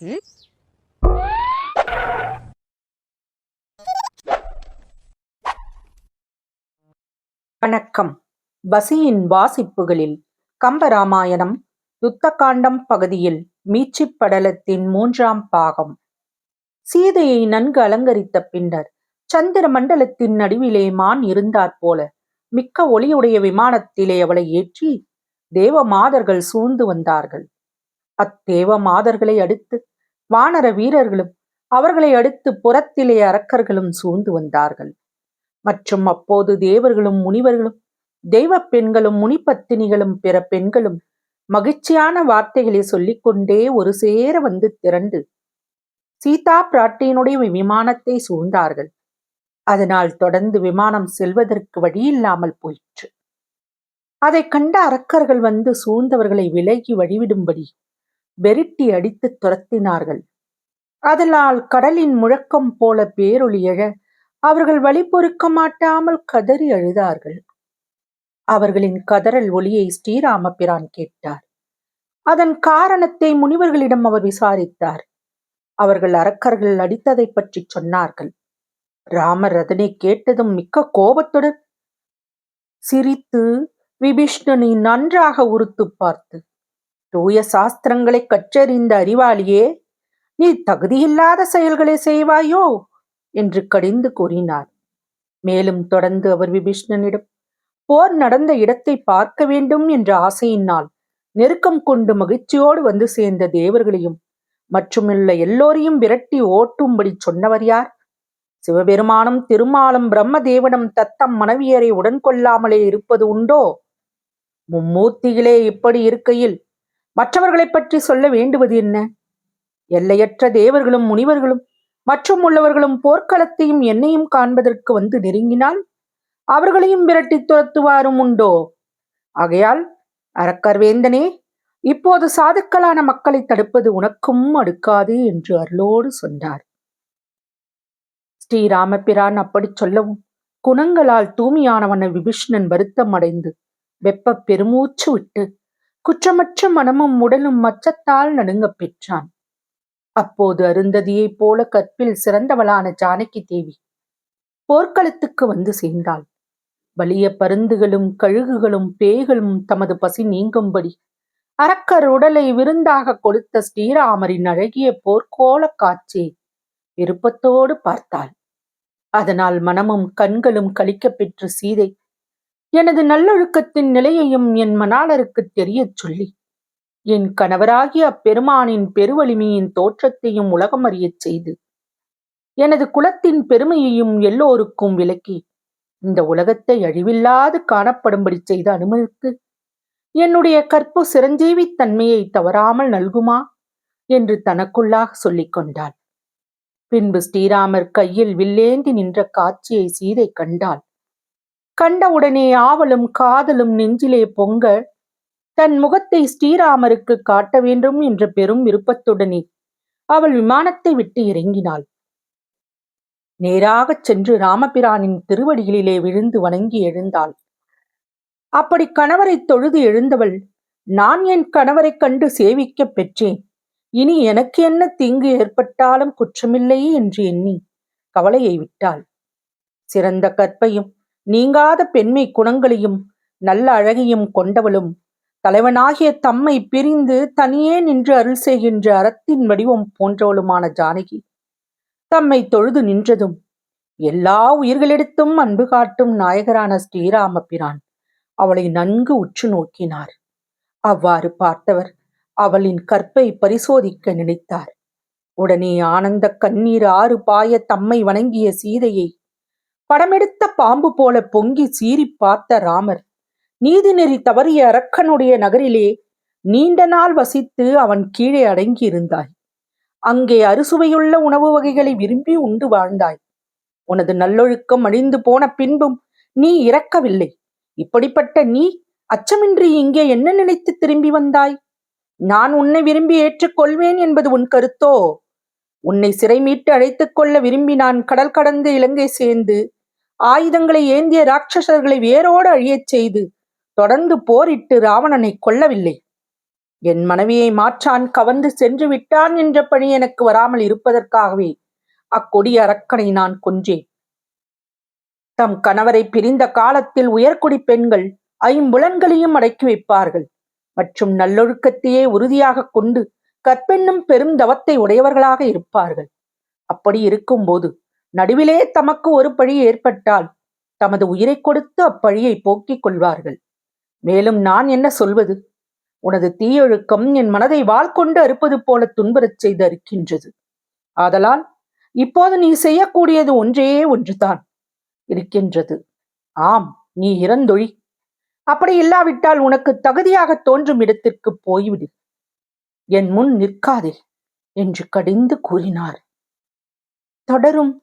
ம் வணக்கம். பசியின் வாசிப்புகளில் கம்பராமாயணம் யுத்தகாண்டம் பகுதியில் மீட்சிப் படலத்தின் மூன்றாம் பாகம். சீதையை நன்கு அலங்கரித்த பின்னர் சந்திர மண்டலத்தின் நடுவிலே மான் இருந்தாற் போல மிக்க ஒளியுடைய விமானத்திலே அவளை ஏற்றி தேவ மாதர்கள் சூழ்ந்து வந்தார்கள். அத்தேவ மாதர்களை அடுத்து வானர வீரர்களும் அவர்களை அடுத்து புறத்திலே அரக்கர்களும் சூழ்ந்து வந்தார்கள். மற்றும் அப்போது தேவர்களும் முனிவர்களும் தெய்வப் பெண்களும் முனிப்பத்தினிகளும் பிற பெண்களும் மகிழ்ச்சியான வார்த்தைகளை சொல்லிக்கொண்டே ஒரு சேர வந்து திரண்டு சீதா பிராட்டியினுடைய விமானத்தை சூழ்ந்தார்கள். அதனால் தொடர்ந்து விமானம் செல்வதற்கு வழியில்லாமல் போயிற்று. அதைக் கண்ட அரக்கர்கள் வந்து சூழ்ந்தவர்களை விலகி வழிவிடும்படி வெரிட்டி அடித்து துரத்தினார்கள். அதனால் கடலின் முழக்கம் போல பேரொளி எழ அவர்கள் வழி பொறுக்க மாட்டாமல் கதறி அழுதார்கள். அவர்களின் கதறல் ஒளியை ஸ்ரீராமபிரான் கேட்டார். அதன் காரணத்தை முனிவர்களிடம் அவர் விசாரித்தார். அவர்கள் அரக்கர்கள் அடித்ததைப் பற்றி சொன்னார்கள். ராமர் அதனை கேட்டதும் மிக்க கோபத்துடன் சிரித்து விபீஷ்ணனை நன்றாக உறுத்து பார்த்து தூய சாஸ்திரங்களை கற்றறிந்த அறிவாளியே நீ தகுதியில்லாத செயல்களை செய்வாயோ? என்று கடிந்து கூறினார். மேலும் தொடர்ந்து அவர் விபீஷ்ணனிடம் போர் நடந்த இடத்தை பார்க்க வேண்டும் என்ற ஆசையினால் நெருக்கம் கொண்டு மகிழ்ச்சியோடு வந்து சேர்ந்த தேவர்களையும் மற்றுமுள்ள எல்லோரையும் விரட்டி ஓட்டும்படி சொன்னவர் யார்? சிவபெருமானும் திருமாலும் பிரம்மதேவனும் தத்தம் மனைவியரை உடன் கொள்ளாமலே இருப்பது உண்டோ? மும்மூர்த்திகளே இப்படி இருக்கையில் மற்றவர்களைப் பற்றி சொல்ல வேண்டுவது என்ன? எல்லையற்ற தேவர்களும் முனிவர்களும் மற்றும் உள்ளவர்களும் போர்க்களத்தையும் என்னையும் காண்பதற்கு வந்து நெருங்கினால் அவர்களையும் விரட்டி துரத்துவாரும் உண்டோ? ஆகையால் அரக்கர் வேந்தனே இப்போது சாதுக்களான மக்களை தடுப்பது உனக்கும் அடுக்காது என்று அருளோடு சொன்னார். ஸ்ரீராமபிரான் அப்படிச் சொல்லவும் குணங்களால் தூய்மையானவன விபீஷ்ணன் வருத்தம் அடைந்து வெப்ப பெருமூச்சு விட்டு குற்றமற்ற மனமும் உடலும் மச்சத்தால் நடுங்கப் பெற்றான். அப்போது அருந்ததியைப் போல கற்பில் சிறந்தவளான ஜானகி தேவி போர்க்களத்துக்கு வந்து சேர்ந்தாள். வலிய பருந்துகளும் கழுகுகளும் பேய்களும் தமது பசி நீங்கும்படி அரக்கர் உடலை விருந்தாக கொடுத்த ஸ்ரீராமரின் அழகிய போர்க்கோல காட்சியை விருப்பத்தோடு பார்த்தாள். அதனால் மனமும் கண்களும் கழிக்கப் பெற்று சீதை எனது நல்லொழுக்கத்தின் நிலையையும் என் மணாளருக்கு தெரியச் சொல்லி என் கணவராகிய அப்பெருமானின் பெருவலிமையின் தோற்றத்தையும் உலகம் அறியச் செய்து எனது குலத்தின் பெருமையையும் எல்லோருக்கும் விளக்கி இந்த உலகத்தை அழிவில்லாது காணப்படும்படி செய்த அனுமதிக்கு என்னுடைய கற்பு சிரஞ்சீவி தன்மையை தவறாமல் நல்குமா? என்று தனக்குள்ளாக சொல்லிக் கொண்டாள். பின்பு ஸ்ரீராமர் கையில் வில்லேந்தி நின்ற காட்சியை சீதை கண்டாள். கண்டவுடனே ஆவலும் காதலும் நெஞ்சிலே பொங்க தன் முகத்தை ஸ்ரீராமருக்கு காட்ட வேண்டும் என்ற பெரும் விருப்பத்துடனே அவள் விமானத்தை விட்டு இறங்கினாள். நேராகச் சென்று ராமபிரானின் திருவடிகளிலே விழுந்து வணங்கி எழுந்தாள். அப்படி கணவரைத் தொழுது எழுந்தவள் நான் என் கணவரைக் கண்டு சேவிக்கப் பெற்றேன். இனி எனக்கு என்ன தீங்கு ஏற்பட்டாலும் குற்றமில்லையே என்று எண்ணி கவலையை விட்டாள். சிறந்த கற்பையும் நீங்காத பெண்மை குணங்களையும் நல்ல அழகையும் கொண்டவளும். தலைவனாகிய தம்மை பிரிந்து தனியே நின்று அருள் செய்கின்ற அறத்தின் வடிவம் போன்றவளுமான ஜானகி தம்மை தொழுது நின்றதும் எல்லா உயிர்களிடத்தும் அன்பு காட்டும் நாயகரான ஸ்ரீராம பிரான் அவளை நன்கு உற்று நோக்கினார். அவ்வாறு பார்த்தவர் அவளின் கற்பை பரிசோதிக்க நினைத்தார். உடனே ஆனந்த கண்ணீர் ஆறு பாய தம்மை வணங்கிய சீதையை படமெடுத்த பாம்பு போல பொங்கி சீறிப் பார்த்த ராமர். நீதிநெறி தவறிய அரக்கனுடைய நகரிலே நீண்ட நாள் வசித்து அவன் கீழே அடங்கியிருந்தாய். அங்கே அறுசுவையுள்ள உணவு வகைகளை விரும்பி உண்டு வாழ்ந்தாய். உனது நல்லொழுக்கம் அழிந்து போன பின்பும் நீ இறக்கவில்லை. இப்படிப்பட்ட நீ அச்சமின்றி இங்கே என்ன நினைத்து திரும்பி வந்தாய்? நான் உன்னை விரும்பி ஏற்றுக்கொள்வேன் என்பது உன் கருத்தோ? உன்னை சிறை மீட்டு அழைத்துக் கொள்ள விரும்பி நான் கடல் கடந்து இலங்கை சேர்ந்து ஆயுதங்களை ஏந்திய ராட்சசர்களை வேரோடு அழியச் செய்து தொடர்ந்து போரிட்டு ராவணனை கொல்லவில்லை. என் மனைவியை மாற்றான் கவர்ந்து சென்று விட்டான் என்ற பணி எனக்கு வராமல் இருப்பதற்காகவே அக்கொடிய அரக்கனை நான் கொன்றேன். தம் கணவரை பிரிந்த காலத்தில் உயர்குடி பெண்கள் ஐம்புலன்களையும் அடக்கி வைப்பார்கள். மற்றும் நல்லொழுக்கத்தையே உறுதியாக கொண்டு கற்பென்னும் பெரும் தவத்தை உடையவர்களாக இருப்பார்கள். அப்படி இருக்கும்போது நடுவிலே தமக்கு ஒரு பழி ஏற்பட்டால் தமது உயிரை கொடுத்து அப்பழியை போக்கிக் கொள்வார்கள். மேலும் நான் என்ன சொல்வது? உனது தீயொழுக்கம் என் மனதை வாள் கொண்டு அறுப்பது போல துன்புறச் செய்து அறுக்கின்றது. ஆதலால் இப்போது நீ செய்யக்கூடியது ஒன்றே ஒன்றுதான் இருக்கின்றது. ஆம் நீ இறந்தொழி. அப்படி இல்லாவிட்டால் உனக்கு தகுதியாக தோன்றும் இடத்திற்கு போய்விடு. என் முன் நிற்காதே என்று கடிந்து கூறினார். தொடரும்